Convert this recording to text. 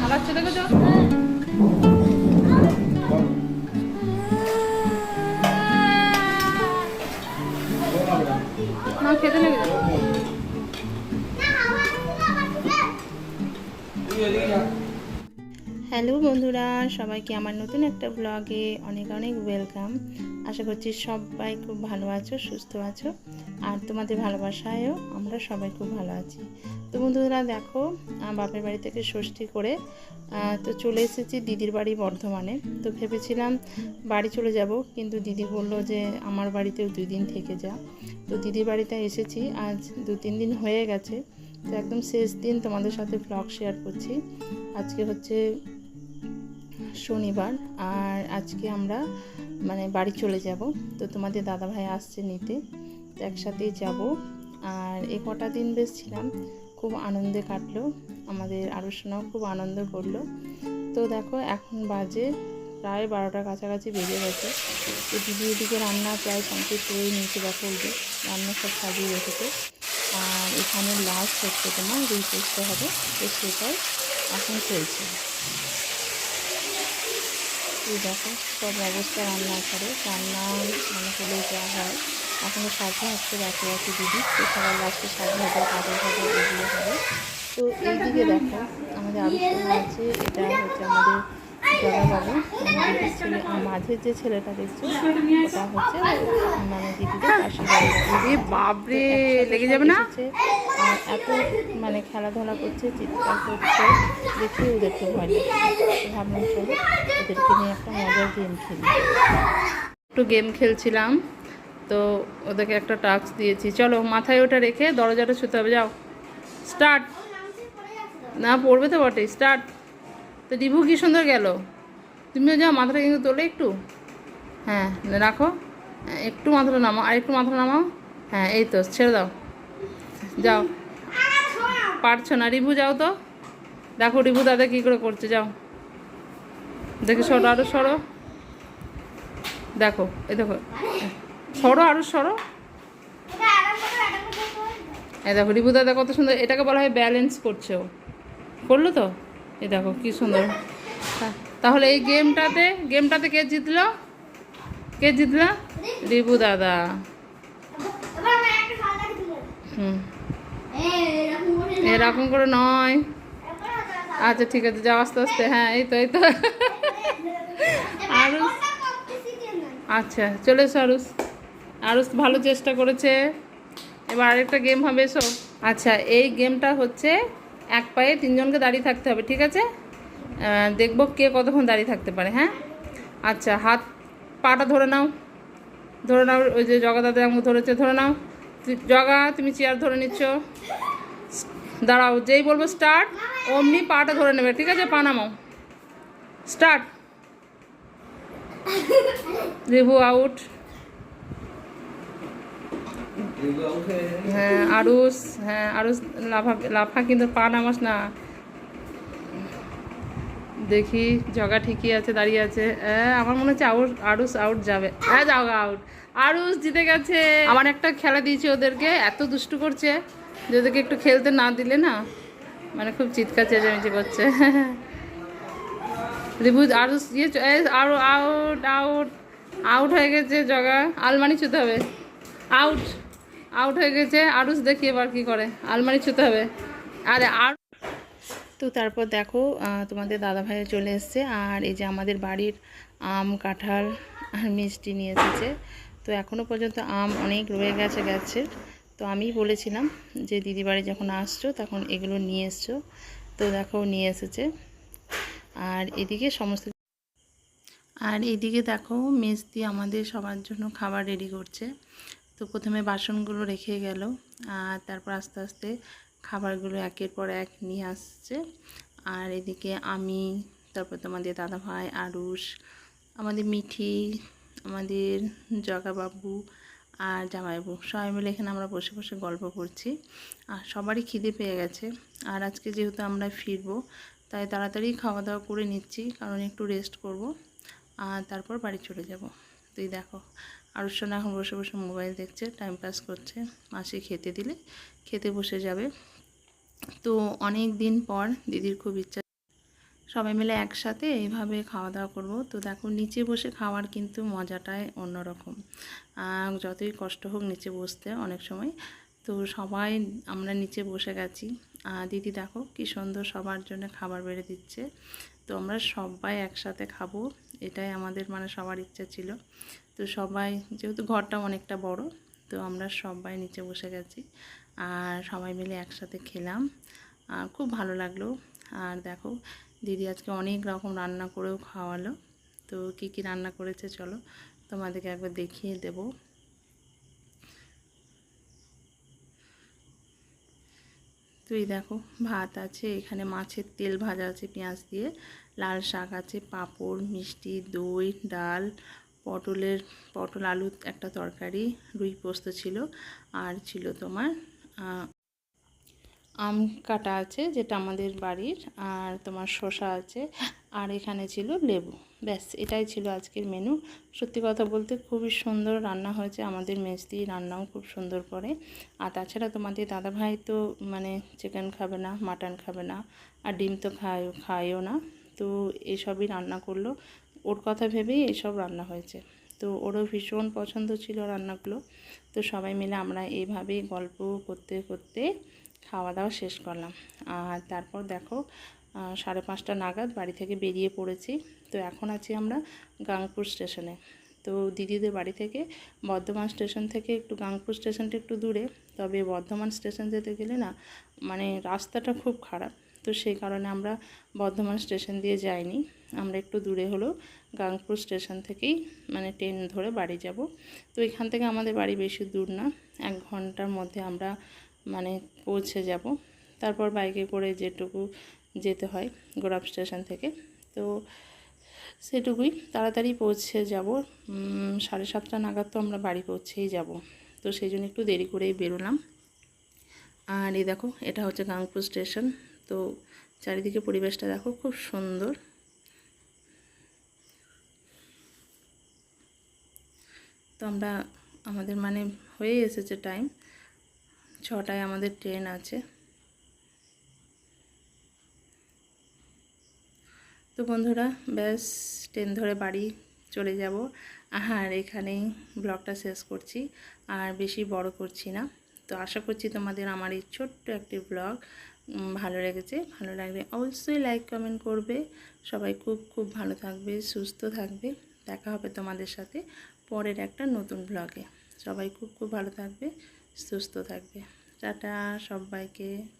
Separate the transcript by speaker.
Speaker 1: হালাচ্ছে দেখেছ না খেতে লেগে যাবে
Speaker 2: হ্যালো বন্ধুরা, সবাইকে আমার নতুন একটা ব্লগে অনেক অনেক ওয়েলকাম আশা করছি সবাই খুব ভালো আছো, সুস্থ আছো, আর তোমাদের ভালোবাসায়ও আমরা সবাই খুব ভালো আছি। তো বন্ধুরা, দেখো বাপের বাড়ি থেকে ষষ্ঠী করে তো চলে এসেছি দিদির বাড়ি বর্ধমানে। তো ভেবেছিলাম বাড়ি চলে যাব, কিন্তু দিদি বলল যে আমার বাড়িতেও দুই দিন থেকে যা। তো দিদির বাড়িতে এসেছি, আজ দু তিন দিন হয়ে গেছে। তো একদম শেষ দিন তোমাদের সাথে ব্লগ শেয়ার করছি। আজকে হচ্ছে শনিবার আর আজকে আমরা মানে বাড়ি চলে যাব। তো তোমাদের দাদা ভাই আসছে নিতে, তো একসাথেই যাব। আর এই কটা দিন বেশ ছিলাম, খুব আনন্দে কাটলো। আমাদের আলোচনাও খুব আনন্দ করল। তো দেখো, এখন বাজে প্রায় বারোটার কাছাকাছি বেজে গেছে। দিদি এদিকে রান্না প্রায় কমপ্লিট করে নিয়েছে, দেখো ওই যে রান্না সব সাজিয়ে রেখেছে। আর এখানে লাস্ট হচ্ছে তোমার পোস্ত হবে, তো সেটাই এখন চলছে। এই দেখো, সব অবস্থা রান্না করে রান্না মানে হলেই যা হয়। এখনও সাজা হচ্ছে বাকি আছে দিদি। তো সবার লাস্টে সাজা হবে কাজের হবে এগুলো হবে। তো এইদিকে দেখো, আমাদের আলোচনা আছে। এটা হচ্ছে আমাদের জগাবাবু মানে ছেলে মাঝের যে ছেলেটা দেখছ ওটা হচ্ছে মানে দিদিদের
Speaker 1: বাপরে লেগে যাবে না?
Speaker 2: এত মানে খেলাধুলা করছে চিৎকার করছে দেখে ওদের খুব ভয় লাগছে। ভাবলাম চলো ওদেরকে নিয়ে একটা মজার গেম খেলি।
Speaker 1: একটু গেম খেলছিলাম তো ওদেরকে একটা টাস্ক দিয়েছি। চলো মাথায় ওটা রেখে দরজাটা ছুতে হবে যাও। স্টার্ট না পড়বে তো বটে স্টার্ট তো ডিভু কি সুন্দর গেল? তুমিও যাও মাথাটা কিন্তু তোলে একটু। হ্যাঁ রাখো। একটু মাথাটা নামাও, আর একটু মাথাটা নামাও। হ্যাঁ এই তো, ছেড়ে দাও। যাও। পারছ না, রিভু যাও তো। দেখো রিভু দাদা কী করে করছে, যাও। দেখে সরো আরও সরো। দেখো, এই দেখো। সরো আরও সরো। এই দেখো, রিভু দাদা কত সুন্দর, এটাকে বলা হয় ব্যালেন্স করছে ও। করল তো? এই দেখো, কি সুন্দর। তাহলে এই গেমটাতে গেমটাতে কে জিতলো? কে জিতলো? রিভু দাদা। হুম। এরকম করে নয়। আচ্ছা ঠিক আছে, যাও আস্তে আস্তে। হ্যাঁ এই তো এই তো। আরুষ আচ্ছা চলে এসো আরুষ আরুষ ভালো চেষ্টা করেছে। এবার আরেকটা গেম হবে, এসো। আচ্ছা এই গেমটা হচ্ছে এক পায়ে তিনজনকে দাঁড়িয়ে থাকতে হবে, ঠিক আছে? দেখব কে কতক্ষণ দাঁড়িয়ে থাকতে পারে হ্যাঁ? আচ্ছা হাত, পাটা ধরে নাও। ধরে নাও ওই যে জগা দাদা আমাকে ধরেছে ধরে নাও। জগা তুমি চেয়ার ধরে নিচ্ছ। দাঁড়াও যেই বলব স্টার্ট অমনি পাটা ধরে নেবে ঠিক আছে? পা নামাও। স্টার্ট রিভু আউট হ্যাঁ আরুস হ্যাঁ আরুস লাফা লাফা কিন্তু পা নামাস না। দেখি জগা ঠিকই আছে দাঁড়িয়ে আছে। আমার মনে হচ্ছে আউট আরুস আউট যাবে। হ্যাঁ যাও আউট। আরুস জিতে গেছে। আমার একটা খেলা দিয়েছে ওদেরকে এত দুষ্টু করছে যে ওদেরকে একটু খেলতে না দিলে না মানে খুব চিৎকার চেঁচামেচি করছে। রিভুজ আরুস ইয়ে চ- এই, আরও আউট আউট আউট হয়ে গেছে জগা। আলমারি ছুতে হবে। আউট আউট হয়ে গেছে। আরুস দেখি এবার কী করে। আলমারি ছুতে হবে। আরে আর
Speaker 2: তো তারপর দেখো তোমাদের দাদা ভাইয়া চলে এসছে। আর এই যে আমাদের বাড়ির আম, কাঁঠাল আর মিষ্টি নিয়ে এসেছে। তো এখনও পর্যন্ত আম অনেক রয়ে গেছে গেছে তো আমি বলেছিলাম যে, দিদি বাড়ি যখন আসছো, তখন এগুলো নিয়ে এসছো। তো দেখো, নিয়ে এসেছে। আর এদিকে সমস্ত আর এদিকে দেখো মেজদি আমাদের সবার জন্য খাবার রেডি করছে। তো প্রথমে বাসনগুলো রেখে গেল। আর তারপর আস্তে আস্তে খাবারগুলো একের পর এক নিয়ে আসছে। আর এদিকে আমি, তারপর তোমাদের দাদা ভাই আরুষ, আমাদের মিঠি, আমাদের জগাবাবু আর জামাইবাবু সবাই মিলে এখানে আমরা বসে বসে গল্প করছি। আর সবারই খিদে পেয়ে গেছে। আর আজকে যেহেতু আমরা ফিরবো, তাই তাড়াতাড়ি খাওয়া দাওয়া করে নিচ্ছি, কারণ একটু রেস্ট করব। আর তারপর বাড়ি চলে যাব। তুই দেখো আর সোনা এখন বসে বসে মোবাইল দেখছে টাইম পাস করছে। মাসি খেতে দিলে, খেতে বসে যাবে। তো অনেক দিন পর দিদির খুব ইচ্ছা সবাই মিলে একসাথে এইভাবে খাওয়া দাওয়া করব। তো দেখো, নিচে বসে খাওয়ার কিন্তু মজাটাই অন্যরকম। যতই কষ্ট হোক নিচে বসতে অনেক সময়। তো সবাই, আমরা নিচে বসে গেছি। দিদি দেখো কি সুন্দর সবার জন্য খাবার বেড়ে দিচ্ছে। তো আমরা সবাই একসাথে খাব, এটাই আমাদের মানে সবার ইচ্ছা ছিল। তো সবাই, যেহেতু ঘরটা অনেকটা বড়, তো আমরা সবাই নিচে বসে গেছি আর সবাই মিলে একসাথে খেলাম। আর খুব ভালো লাগল। আর দেখো, দিদি আজকে অনেক রকম রান্না করেও খাওয়ালো। তো কি কি রান্না করেছে চলো তোমাদেরকে একবার দেখিয়ে দেবো। তুই দেখো, ভাত আছে, এখানে মাছের তেল ভাজা আছে, পেঁয়াজ দিয়ে, লাল শাক আছে, পাঁপড়, মিষ্টি, দই, ডাল পটলের, পটল আলুর একটা তরকারি, রুই পোস্ত ছিল আর ছিল তোমার আম কাটা আছে যেটা আমাদের বাড়ির আর তোমার শসা আছে আর এখানে ছিল লেবু। ব্যাস, এটাই ছিল আজকের মেনু সত্যি কথা বলতে খুবই সুন্দর রান্না হয়েছে। আমাদের মেজদি রান্নাও খুব সুন্দর করে। আর তাছাড়া তোমাদের দাদাভাই তো মানে চিকেন খাবে না মাটন খাবে না, আর ডিম তো খায়, খায়ও না। তো এসবই রান্না করল। ওর কথা ভেবেই এসব রান্না হয়েছে। তো ওরও ভীষণ পছন্দ ছিল রান্নাগুলো। তো সবাই মিলে আমরা এইভাবেই গল্প করতে করতে খাওয়া দাওয়া শেষ করলাম। আর তারপর দেখো সাড়ে পাঁচটা নাগাদ বাড়ি থেকে বেরিয়ে পড়েছি। তো এখন আছি আমরা গাংপুর স্টেশনে। তো দিদিদের বাড়ি থেকে বর্ধমান স্টেশন থেকে একটু, গাংপুর স্টেশনটা একটু দূরে। তবে বর্ধমান স্টেশন যেতে গেলে না মানে রাস্তাটা খুব খারাপ। তো সেই কারণে আমরা বর্ধমান স্টেশন দিয়ে যাইনি। আমরা একটু দূরে হলেও গাংপুর স্টেশন থেকেই মানে ট্রেন ধরে বাড়ি যাব। তো এখান থেকে আমাদের বাড়ি বেশি দূর না, এক ঘণ্টার মধ্যে আমরা মানে পৌঁছে যাব। তারপর বাইকে করে যেটুকু যেতে হয় গোড়াপ স্টেশন থেকে। তো সেটুকুই তাড়াতাড়ি পৌঁছে যাব। সাড়ে সাতটা নাগাদ তো আমরা বাড়ি পৌঁছেই যাব। তো সেই জন্য একটু দেরি করেই বেরোলাম। আর এই দেখো, এটা হচ্ছে গাংপুর স্টেশন। তো চারিদিকে পরিবেশটা দেখো খুব সুন্দর। তো আমরা আমাদের মানে হয়ে এসেছে টাইম ছটায় আমাদের ট্রেন আছে। তো বন্ধুরা, ব্যাস ট্রেন ধরে বাড়ি চলে যাব। আর এখানেই ব্লগটা শেষ করছি। আর বেশি বড় করছি না। তো আশা করছি তোমাদের আমার এই ছোট্ট একটি ব্লগ ভালো লেগেছে, ভালো লাগবে অবশ্যই লাইক কমেন্ট করবে। সবাই খুব খুব ভালো থাকবে, সুস্থ থাকবে। দেখা হবে তোমাদের সাথে পরের একটা নতুন ব্লগে সবাই খুব খুব ভালো থাকবে, সুস্থ থাকবে। টাটা সবাইকে।